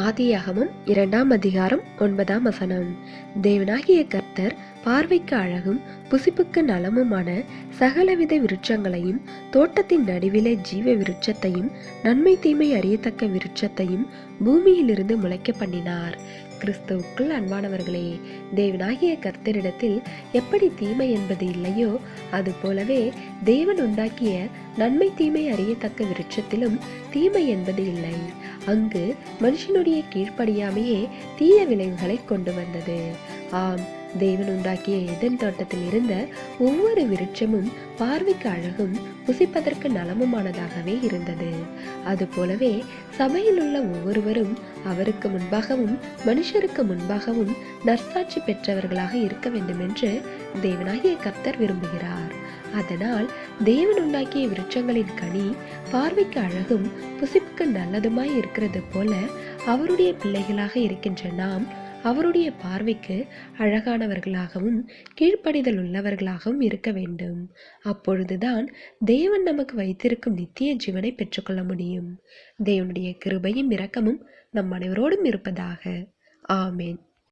ஆதியாகமம் இரண்டாம் அதிகாரம் ஒன்பதாம் வசனம். தேவனாகிய கர்த்தர் பார்வைக்கு அழகும் புசிப்புக்கு நலமுமான சகலவித விருட்சங்களையும் தோட்டத்தின் நடுவிலே ஜீவ விருட்சத்தையும் நன்மை தீமை அறியத்தக்க விருட்சத்தையும் பூமியிலிருந்து முளைக்க பண்ணினார். கிறிஸ்துவுக்குள் அன்பானவர்களே தேவனாகிய கர்த்தரிடத்தில் எப்படி தீமை என்பது இல்லையோ அது போலவே தேவன் உண்டாக்கிய நன்மை தீமை அறியத்தக்க விருட்சத்திலும் தீமை என்பது இல்லை. அங்கு மனுஷனுடைய கீழ்ப்படியாமையே தீய விளைவுகளை கொண்டு வந்தது. ஆம் தேவன் உண்டாக்கிய எதன் தோட்டத்தில் இருந்த ஒவ்வொரு விருட்சமும் பார்வைக்கு அழகும் புசிப்பதற்கு நலமுமானதாகவே இருந்தது. அதுபோலவே சபையில் உள்ள ஒவ்வொருவரும் அவருக்கு முன்பாகவும் மனுஷருக்கு முன்பாகவும் நற்சாட்சி பெற்றவர்களாக இருக்க வேண்டும் என்று தேவனாகிய கர்த்தர் விரும்புகிறார். அதனால் தேவன் உண்டாக்கிய விருட்சங்களின் கனி பார்வைக்கு அழகும் புசிப்புக்கு நல்லதுமாய் இருக்கிறது போல அவருடைய பிள்ளைகளாக இருக்கின்ற நாம் அவருடைய பார்வைக்கு அழகானவர்களாகவும் கீழ்ப்படிதல் உள்ளவர்களாகவும் இருக்க வேண்டும். அப்பொழுதுதான் தேவன் நமக்கு வைத்திருக்கும் நித்திய ஜீவனை பெற்றுக்கொள்ள முடியும். தேவனுடைய கிருபையும் இரக்கமும் நம் அனைவரோடும் இருப்பதாக. ஆமேன்.